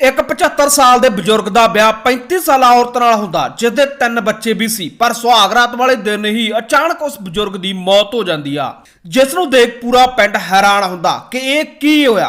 ਇੱਕ 75 ਸਾਲ ਦੇ ਬਜ਼ੁਰਗ ਦਾ ਵਿਆਹ 35 ਸਾਲਾ ਔਰਤ ਨਾਲ ਹੁੰਦਾ ਜਿਸ ਦੇ ਤਿੰਨ ਬੱਚੇ ਵੀ ਸੀ, ਪਰ ਸੁਹਾਗ ਰਾਤ ਵਾਲੇ ਦਿਨ ਹੀ ਅਚਾਨਕ ਉਸ ਬਜ਼ੁਰਗ ਦੀ ਮੌਤ ਹੋ ਜਾਂਦੀ ਆ ਜਿਸ ਨੂੰ ਦੇਖ ਪੂਰਾ ਪਿੰਡ ਹੈਰਾਨ ਹੁੰਦਾ ਕਿ ਇਹ ਕੀ ਹੋਇਆ,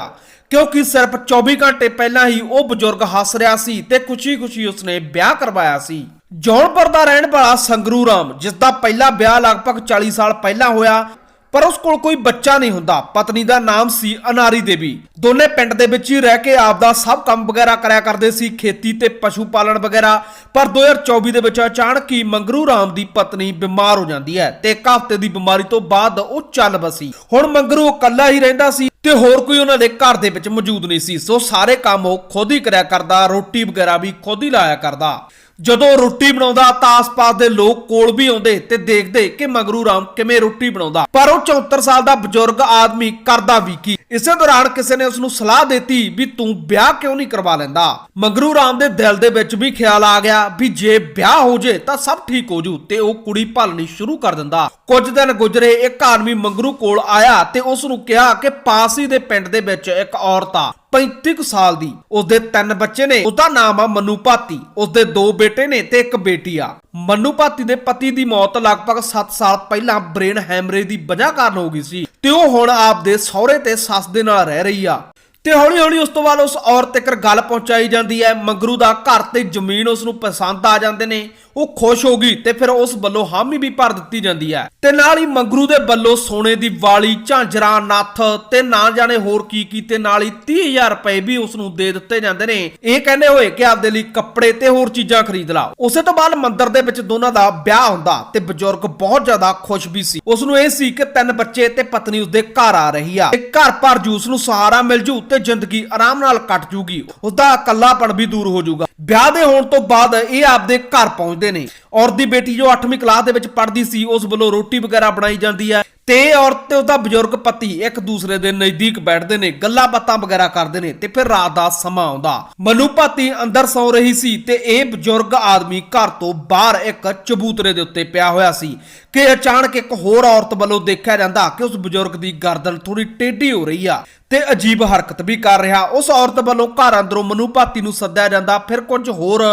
ਕਿਉਂਕਿ ਸਿਰਫ 24 ਘੰਟੇ ਪਹਿਲਾਂ ਹੀ ਉਹ ਬਜ਼ੁਰਗ ਹੱਸ ਰਿਹਾ ਸੀ ਤੇ ਖੁਸ਼ੀ-ਖੁਸ਼ੀ ਉਸਨੇ ਵਿਆਹ ਕਰਵਾਇਆ ਸੀ। ਜੌਨਪੁਰ ਦਾ ਰਹਿਣ ਵਾਲਾ ਸੰਗਰੂ ਰਾਮ ਜਿਸ ਦਾ ਪਹਿਲਾ ਵਿਆਹ ਲਗਭਗ 40 ਸਾਲ ਪਹਿਲਾਂ ਹੋਇਆ ਪਰ ਉਸ ਕੋਲ ਕੋਈ ਬੱਚਾ ਨਹੀਂ ਹੁੰਦਾ। ਪਤਨੀ ਦਾ ਨਾਮ ਸੀ ਅਨਾਰੀ ਦੇਵੀ। ਦੋਨੇ ਪਿੰਡ ਦੇ ਵਿੱਚ ਹੀ ਰਹਿ ਕੇ ਆਪਦਾ ਸਭ ਕੰਮ ਵਗੈਰਾ ਕਰਿਆ ਕਰਦੇ ਸੀ, ਖੇਤੀ ਤੇ ਪਸ਼ੂ ਪਾਲਣ ਵਗੈਰਾ। ਪਰ 2024 ਦੇ ਵਿੱਚ ਅਚਾਨਕ ਹੀ ਮੰਗਰੂ ਰਾਮ ਦੀ ਪਤਨੀ ਬਿਮਾਰ ਹੋ ਜਾਂਦੀ ਹੈ ਤੇ ਇੱਕ ਹਫ਼ਤੇ ਦੀ ਬਿਮਾਰੀ ਤੋਂ ਬਾਅਦ ਉਹ ਚੱਲ ਬਸੀ ਹੁਣ ਮੰਗਰੂ ਇਕੱਲਾ ਹੀ ਰਹਿੰਦਾ ਸੀ ਤੇ ਹੋਰ ਕੋਈ ਉਹਨਾਂ ਦੇ ਘਰ ਦੇ ਵਿੱਚ ਮੌਜੂਦ ਨਹੀਂ ਸੀ। ਸੋ ਸਾਰੇ ਕੰਮ ਉਹ ਖੁਦ ਹੀ ਕਰਿਆ ਕਰਦਾ, ਰੋਟੀ ਵਗੈਰਾ ਵੀ ਖੁਦ ਹੀ ਲਾਇਆ ਕਰਦਾ। ਜਦੋਂ ਰੋਟੀ ਬਣਾਉਂਦਾ ਤਾਂ ਆਸ-ਪਾਸ ਦੇ ਲੋਕ ਕੋਲ ਵੀ ਆਉਂਦੇ ਤੇ ਦੇਖਦੇ ਕਿ ਮਗਰੂ ਰਾਮ ਕਿਵੇਂ ਰੋਟੀ ਬਣਾਉਂਦਾ। ਪਰ ਉਹ 74 ਸਾਲ ਦਾ ਬਜ਼ੁਰਗ ਆਦਮੀ ਕਰਦਾ ਵੀ ਕੀ? ਇਸੇ ਦੌਰਾਨ ਕਿਸੇ ਨੇ ਉਸ ਨੂੰ ਸਲਾਹ ਦਿੱਤੀ ਵੀ ਤੂੰ ਵਿਆਹ ਕਿਉਂ ਨਹੀਂ ਕਰਵਾ ਲੈਂਦਾ? ਮੰਗਰੂ ਰਾਮ ਦੇ ਦਿਲ ਦੇ ਵਿੱਚ ਵੀ ਖਿਆਲ ਆ ਗਿਆ ਵੀ ਜੇ ਵਿਆਹ ਹੋ ਜੇ ਤਾਂ ਸਭ ਠੀਕ ਹੋ ਜੂ ਤੇ ਉਹ ਕੁੜੀ ਭਾਲਣੀ ਸ਼ੁਰੂ ਕਰ ਦਿੰਦਾ। ਕੁਝ ਦਿਨ ਗੁਜ਼ਰੇ, ਇੱਕ ਆਦਮੀ ਮੰਗਰੂ ਕੋਲ ਆਇਆ ਤੇ ਉਸ ਨੂੰ ਕਿਹਾ ਕਿ ਪਾਸ ਹੀ ਦੇ ਪਿੰਡ ਦੇ ਵਿੱਚ ਇੱਕ ਔਰਤ ਆ। 35 ਕੁ ਸਾਲ ਦੀ। ਉਸਦੇ ਤਿੰਨ ਬੱਚੇ ਨੇ, ਉਸਦਾ ਨਾਮ ਆ ਮਨੂ ਭਾਤੀ। ਉਸਦੇ ਦੋ ਬੇਟੇ ਨੇ ਤੇ ਇੱਕ ਬੇਟੀ ਆ। ਮਨੂ ਭਾਤੀ ਦੇ ਪਤੀ ਦੀ ਮੌਤ ਲਗਭਗ 7 ਸਾਲ ਪਹਿਲਾਂ ਬ੍ਰੇਨ ਹੈਮਰੇਜ ਦੀ ਵਜ੍ਹਾ ਕਾਰਨ ਹੋ ਗਈ ਸੀ ਤੇ ਉਹ ਹੁਣ ਆਪਦੇ ਸਹੁਰੇ ਤੇ ਸੱਸ ਦੇ ਨਾਲ ਰਹਿ ਰਹੀ ਆ। ਤੇ ਹੌਲੀ ਹੌਲੀ ਉਸ ਤੋਂ ਬਾਅਦ ਉਸ ਔਰਤ ਤੱਕ ਗੱਲ ਪਹੁੰਚਾਈ ਜਾਂਦੀ ਹੈ। ਮੰਗਰੂ ਦਾ ਘਰ ਤੇ ਜ਼ਮੀਨ ਉਸ ਨੂੰ ਪਸੰਦ ਆ ਜਾਂਦੇ ਨੇ। ਉਹ ਖੁਸ਼ ਹੋ ਗਈ ਤੇ ਫਿਰ ਉਸ ਵੱਲੋਂ ਹਾਮੀ ਵੀ ਭਰ ਦਿੱਤੀ ਜਾਂਦੀ ਹੈ। ਤੇ ਨਾਲ ਹੀ ਮੰਗਰੂ ਦੇ ਵੱਲੋਂ ਸੋਨੇ ਦੀ ਵਾਲੀ, ਝਾਂਜਰਾਂ, ਨੱਥ ਤੇ ਨਾ ਜਾਣੇ ਹੋਰ ਕੀ ਕੀ ਤੇ ਨਾਲ ਹੀ 30000 ਰੁਪਏ ਵੀ ਉਸ ਨੂੰ ਦੇ ਦਿੱਤੇ ਜਾਂਦੇ ਨੇ। ਇਹ ਕਹਿੰਦੇ ਹੋਏ ਕਿ ਆਪਦੇ ਲਈ ਕੱਪੜੇ ਤੇ ਹੋਰ ਚੀਜ਼ਾਂ ਖਰੀਦ ਲਾ ਉਸੇ ਤੋਂ ਬਾਅਦ ਮੰਦਿਰ ਦੇ ਵਿੱਚ ਦੋਨਾਂ ਦਾ ਵਿਆਹ ਹੁੰਦਾ ਤੇ ਬਜ਼ੁਰਗ ਬਹੁਤ ਜ਼ਿਆਦਾ ਖੁਸ਼ ਵੀ ਸੀ। ਉਸ ਨੂੰ ਇਹ ਸੀ ਕਿ ਤਿੰਨ ਬੱਚੇ ਤੇ ਪਤਨੀ ਉਸਦੇ ਘਰ ਆ ਰਹੀ ਆ। ਤੇ ਘਰ ਭਰ ਜੂਸ ਨੂੰ ਸਹਾਰਾ ਮਿਲ ਜੂ ਤੇ ਜ਼ਿੰਦਗੀ ਆਰਾਮ ਨਾਲ ਕੱਟ ਜੂਗੀ, ਉਸਦਾ ਇਕੱਲਾਪਣ ਵੀ ਦੂਰ ਹੋ ਜਾਊਗਾ ਵਿਆਹ ਦੇ ਹੋਣ ਤੋਂ ਬਾਅਦ ਇਹ ਆਪਦੇ ਘਰ ਪਹੁੰਚਦੇ ਨੇ। ਔਰਤ ਦੀ ਬੇਟੀ ਜੋ 8ਵੀਂ ਕਲਾਸ ਦੇ ਵਿੱਚ ਪੜ੍ਹਦੀ ਸੀ, ਉਸ ਵੱਲੋਂ ਰੋਟੀ ਵਗੈਰਾ ਬਣਾਈ ਜਾਂਦੀ ਹੈ ਤੇ ਇਹ ਔਰਤ ਤੇ ਉਹਦਾ ਬਜ਼ੁਰਗ ਪਤੀ ਇੱਕ ਦੂਸਰੇ ਦੇ ਨਜ਼ਦੀਕ ਬੈਠਦੇ ਨੇ, ਗੱਲਾਂ ਬਾਤਾਂ ਵਗੈਰਾ ਕਰਦੇ ਨੇ ਤੇ ਫਿਰ ਰਾਤ ਦਾ ਸਮਾਂ ਆਉਂਦਾ। ਮਨੂ ਭਾਤੀ ਅੰਦਰ ਸੌ ਰਹੀ ਸੀ ਤੇ ਇਹ ਬਜ਼ੁਰਗ ਆਦਮੀ ਘਰ ਤੋਂ ਬਾਹਰ ਇੱਕ ਚਬੂਤਰੇ ਦੇ ਉੱਤੇ ਪਿਆ ਹੋਇਆ ਸੀ ਕਿ ਅਚਾਨਕ ਇੱਕ ਹੋਰ ਔਰਤ ਵੱਲੋਂ ਦੇਖਿਆ ਜਾਂਦਾ ਕਿ ਉਸ ਬਜ਼ੁਰਗ ਦੀ ਗਰਦਨ ਥੋੜੀ ਟੇਢੀ ਹੋ ਰਹੀ ਆ ਤੇ ਅਜੀਬ ਹਰਕਤ ਵੀ ਕਰ ਰਿਹਾ। ਉਸ ਔਰਤ ਵੱਲੋਂ ਘਰ ਅੰਦਰੋਂ ਮਨੂ ਭਾਤੀ ਨੂੰ ਸੱਦਿਆ ਜਾਂਦਾ, ਫਿਰ ਕੁਝ ਹੋਰ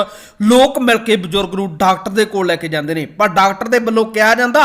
ਲੋਕ ਮਿਲ ਕੇ ਬਜ਼ੁਰਗ ਨੂੰ ਡਾਕਟਰ ਦੇ ਕੋਲ ਲੈ ਕੇ ਜਾਂਦੇ ਨੇ। ਪਰ ਡਾਕਟਰ ਦੇ ਵੱਲੋਂ ਕਿਹਾ ਜਾਂਦਾ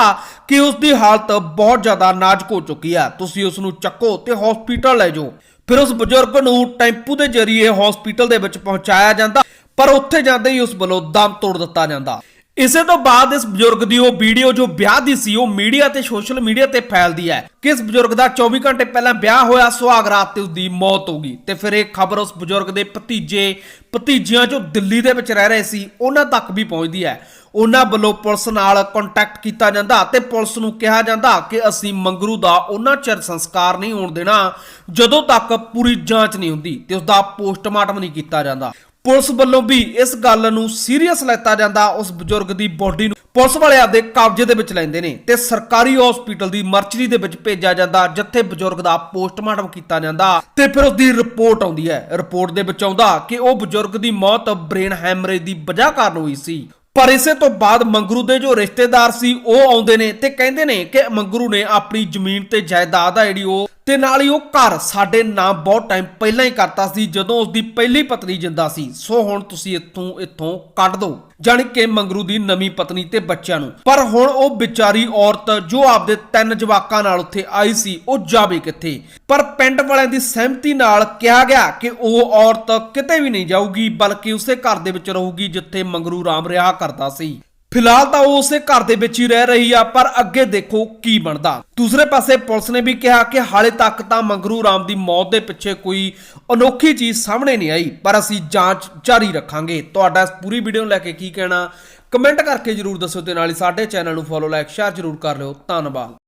ਕਿ ਉਸ ਦੀ ਹਾਲਤ ਬਹੁਤ ਜ਼ਿਆਦਾ ਨਾਜ਼ੁਕ ਹੋ ਚੁੱਕੀ ਆ। ਤੁਸੀਂ ਉਸ ਨੂੰ ਚੱਕੋ ਤੇ ਹਸਪੀਟਲ ਲੈ ਜਾਓ। ਫਿਰ ਉਸ ਬਜ਼ੁਰਗ ਨੂੰ ਟੈਂਪੂ ਦੇ ਜ਼ਰੀਏ ਹਸਪੀਟਲ ਦੇ ਵਿੱਚ ਪਹੁੰਚਾਇਆ ਜਾਂਦਾ, ਪਰ ਉੱਥੇ ਜਾਂਦੇ ਹੀ ਉਸ ਵੱਲੋਂ ਦਮ ਤੋੜ ਦਿੱਤਾ ਜਾਂਦਾ। ਇਸੇ ਤੋਂ ਬਾਅਦ ਇਸ ਬਜ਼ੁਰਗ ਦੀ ਉਹ ਵੀਡੀਓ ਜੋ ਵਿਆਹ ਦੀ ਸੀ, ਉਹ ਮੀਡੀਆ ਤੇ, ਸੋਸ਼ਲ ਮੀਡੀਆ ਤੇ ਫੈਲਦੀ ਹੈ। ਕਿ ਇਸ ਬਜ਼ੁਰਗ ਦਾ 24 ਘੰਟੇ ਪਹਿਲਾਂ ਵਿਆਹ ਹੋਇਆ, ਸੁਹਾਗ ਰਾਤ ਤੇ ਉਸਦੀ ਮੌਤ ਹੋ ਗਈ। ਤੇ ਫਿਰ ਇਹ ਖਬਰ ਉਸ ਬਜ਼ੁਰਗ ਦੇ ਭਤੀਜੇ, ਭਤੀਜੀਆਂ ਜੋ ਦਿੱਲੀ ਦੇ ਵਿੱਚ ਰਹਿ ਰਹੇ ਸੀ, ਉਹਨਾਂ ਤੱਕ ਵੀ ਪਹੁੰਚਦੀ ਹੈ। ਉਹਨਾਂ ਵੱਲੋਂ ਪੁਲਿਸ ਨਾਲ ਕੰਟੈਕਟ ਕੀਤਾ ਜਾਂਦਾ ਤੇ ਪੁਲਿਸ ਨੂੰ ਕਿਹਾ ਜਾਂਦਾ ਕਿ ਅਸੀਂ ਮੰਗਰੂ ਦਾ ਉਹਨਾਂ ਚਿਰ ਸੰਸਕਾਰ ਨਹੀਂ ਹੋਣ ਦੇਣਾ, ਜਦੋਂ ਤੱਕ ਪੂਰੀ ਜਾਂਚ ਨਹੀਂ ਹੁੰਦੀ ਤੇ ਉਸ ਦਾ ਪੋਸਟਮਾਰਟਮ ਨਹੀਂ ਕੀਤਾ ਜਾਂਦਾ। ਪੁਲਿਸ ਵੱਲੋਂ ਵੀ ਇਸ ਗੱਲ ਨੂੰ ਸੀਰੀਅਸ ਲੈਤਾ ਜਾਂਦਾ, ਉਸ ਬਜ਼ੁਰਗ ਦੀ ਬੋਡੀ ਨੂੰ। ਪੁਲਿਸ ਵਾਲੇ ਆਪਦੇ ਕਬਜ਼ੇ ਦੇ ਵਿੱਚ ਲੈਂਦੇ ਨੇ ਤੇ ਸਰਕਾਰੀ ਹਸਪੀਟਲ ਦੀ ਮਰਚਰੀ ਦੇ ਵਿੱਚ ਭੇਜਿਆ ਜਾਂਦਾ, ਜਿੱਥੇ ਬਜ਼ੁਰਗ ਦਾ ਪੋਸਟਮਾਰਟਮ ਕੀਤਾ ਜਾਂਦਾ। ਤੇ ਫਿਰ ਉਸ ਦੀ ਰਿਪੋਰਟ ਆਉਂਦੀ ਹੈ। ਰਿਪੋਰਟ ਦੇ ਵਿੱਚ ਆਉਂਦਾ ਕਿ ਉਹ ਬਜ਼ੁਰਗ ਦੀ ਮੌਤ ਬ੍ਰੇਨ ਹੈਮਰੇਜ ਦੀ ਵਜ੍ਹਾ ਕਾਰਨ ਹੋਈ ਸੀ। ਪਰ ਇਸੇ ਤੋਂ ਬਾਅਦ ਮੰਗਰੂ ਦੇ ਜੋ ਰਿਸ਼ਤੇਦਾਰ ਸੀ, ਉਹ ਆਉਂਦੇ ਨੇ ਤੇ ਕਹਿੰਦੇ ਨੇ ਕਿ ਮੰਗਰੂ ਨੇ ਆਪਣੀ ਜ਼ਮੀਨ ਤੇ ਜਾਇਦਾਦ ਆ ਜਿਹੜੀ ਉਹ ਤੇ ਨਾਲ ਹੀ ਉਹ ਘਰ ਸਾਡੇ ਨਾਮ ਬਹੁਤ ਟਾਈਮ ਪਹਿਲਾਂ ਹੀ ਕਰਤਾ ਸੀ, ਜਦੋਂ ਉਸ ਦੀ ਪਹਿਲੀ ਪਤਨੀ ਜਿੰਦਾ ਸੀ। ਸੋ ਹੁਣ ਤੁਸੀਂ ਇੱਥੋਂ ਇੱਥੋਂ ਕੱਢ ਦਿਓ। ਜਾਣੀ ਕਿ ਮੰਗਰੂ ਦੀ ਨਵੀਂ ਪਤਨੀ ਤੇ ਬੱਚਿਆਂ ਨੂੰ। ਪਰ ਹੁਣ ਉਹ ਵਿਚਾਰੀ ਔਰਤ ਜੋ ਆਪਦੇ ਤਿੰਨ ਜਵਾਕਾਂ ਨਾਲ ਉੱਥੇ ਆਈ ਸੀ, ਉਹ ਜਾਵੇ ਕਿੱਥੇ? ਪਰ ਪਿੰਡ ਵਾਲਿਆਂ ਦੀ ਸਹਿਮਤੀ ਨਾਲ ਕਿਹਾ ਗਿਆ ਕਿ ਉਹ ਔਰਤ ਕਿਤੇ ਵੀ ਨਹੀਂ ਜਾਊਗੀ, ਬਲਕਿ ਉਸੇ ਘਰ ਦੇ ਵਿੱਚ ਰਹੂਗੀ, ਜਿੱਥੇ ਮੰਗਰੂ ਰਾਮ ਰਿਹਾ ਕਰਦਾ ਸੀ। ਫਿਲਹਾਲ ਤਾਂ ਉਹ ਉਸੇ ਘਰ ਦੇ ਵਿੱਚ ਹੀ ਰਹਿ ਰਹੀ ਆ, ਪਰ ਅੱਗੇ ਦੇਖੋ ਕੀ ਬਣਦਾ। ਦੂਸਰੇ ਪਾਸੇ ਪੁਲਿਸ ਨੇ ਵੀ ਕਿਹਾ ਕਿ ਹਾਲੇ ਤੱਕ ਤਾਂ ਮੰਗਰੂ ਰਾਮ ਦੀ ਮੌਤ ਦੇ ਪਿੱਛੇ ਕੋਈ ਅਨੋਖੀ ਚੀਜ਼ ਸਾਹਮਣੇ ਨਹੀਂ ਆਈ, ਪਰ ਅਸੀਂ ਜਾਂਚ ਜਾਰੀ ਰੱਖਾਂਗੇ। ਤੁਹਾਡਾ ਇਸ ਪੂਰੀ ਵੀਡੀਓ ਨੂੰ ਲੈ ਕੇ ਕੀ ਕਹਿਣਾ? ਕਮੈਂਟ ਕਰਕੇ ਜਰੂਰ ਦੱਸੋ ਤੇ ਨਾਲ ਹੀ ਸਾਡੇ ਚੈਨਲ ਨੂੰ ਫੋਲੋ ਲਾਈਕ ਸ਼ੇਅਰ ਜਰੂਰ ਕਰ ਲਿਓ। ਧੰਨਵਾਦ।